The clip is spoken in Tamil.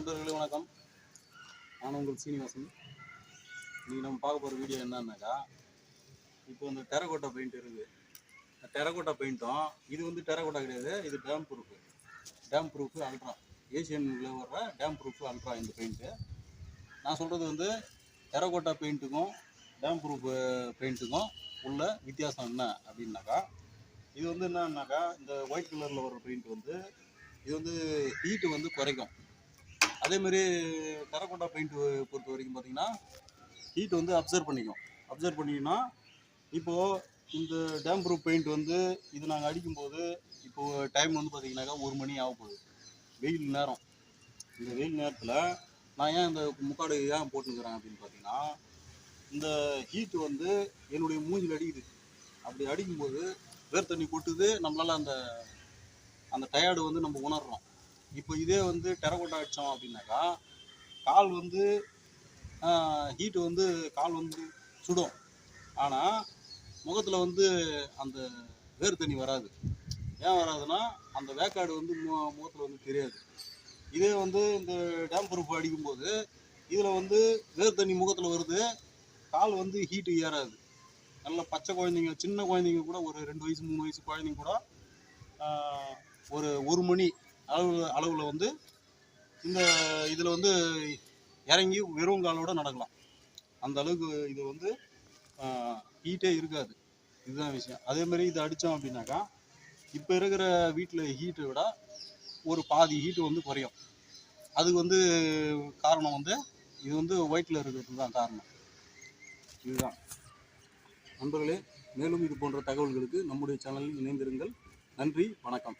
நண்பர்களே வணக்கம். நான் உங்கள் சீனிவாசன். இன்னைக்கு நம்ம பார்க்க போகிற வீடியோ என்னன்னாக்கா இப்போ இந்த டெரகோட்டா பெயிண்ட் இருக்குது இந்த டெரகோட்டா பெயிண்ட்டும் இது வந்து டெரகோட்டா கிடையாது இது damp proof damp proof ultra ஏசியனில் வர்ற டேம் ப்ரூஃபு அல்ட்ரா இந்த பெயிண்ட்டு நான் சொல்கிறது வந்து டெரகோட்டா பெயிண்ட்டுக்கும் டேம் ப்ரூஃப் பெயிண்ட்டுக்கும் உள்ள வித்தியாசம் என்ன அப்படின்னாக்கா இது வந்து என்னன்னாக்கா இந்த ஒயிட் கலரில் வர்ற பெயிண்ட் வந்து இது வந்து ஹீட்டு வந்து குறைக்கும். அதே மாதிரி டெரகோட்டா பெயிண்ட் பொறுத்த வரைக்கும் பார்த்தீங்கன்னா ஹீட் வந்து அப்சர்வ் பண்ணிக்கும். அப்சர்வ் பண்ணிங்கன்னா இப்போது இந்த டேம் ப்ரூஃப் பெயிண்ட் வந்து இது நாங்கள் அடிக்கும்போது இப்போது டைம் வந்து பார்த்தீங்கன்னாக்கா ஒரு மணி ஆக போகுது. வெயில் நேரம். இந்த வெயில் நேரத்தில் நான் ஏன் இந்த முக்காடு ஏன் போட்டுக்கிறேன் அப்படின்னு பார்த்தீங்கன்னா இந்த ஹீட்டு வந்து என்னுடைய மூஞ்சில் அடிக்குது. அப்படி அடிக்கும்போது வேர் தண்ணி கொட்டுது நம்மளால் அந்த அந்த டயர்டு வந்து நம்ம உணர்றோம். இப்போ இதே வந்து டெரகோட்டா அடித்தோம் அப்படின்னாக்கா கால் வந்து ஹீட்டு வந்து கால் வந்து சுடும். ஆனால் முகத்தில் வந்து அந்த வேர் தண்ணி வராது. ஏன் வராதுன்னா அந்த வேக்காடு வந்து மு முகத்தில் வந்து தெரியாது. இதே வந்து இந்த டேம் ப்ரூஃப் அடிக்கும்போது இதில் வந்து வேர் தண்ணி முகத்தில் வருது கால் வந்து ஹீட்டு ஏறாது. நல்ல பச்சை குழந்தைங்க சின்ன குழந்தைங்க கூட ஒரு ரெண்டு வயசு மூணு வயசு குழந்தைங்க கூட ஒரு ஒரு மணி அளவு அளவில் வந்து இந்த இதில் வந்து இறங்கி வெறும் காலோட நடக்கலாம். அந்த அளவுக்கு இது வந்து ஹீட்டே இருக்காது. இதுதான் விஷயம். அதே மாதிரி இது அடித்தோம் அப்படின்னாக்கா இப்போ இருக்கிற வீட்டில் ஹீட்டை விட ஒரு பாதி ஹீட்டு வந்து குறையும். அதுக்கு வந்து காரணம் வந்து இது வந்து ஒயிட்டில் இருக்கிறது தான் காரணம். இதுதான். நண்பர்களே மேலும் இது போன்ற தகவல்களுக்கு நம்முடைய சேனலில் இணைந்திருங்கள். நன்றி வணக்கம்.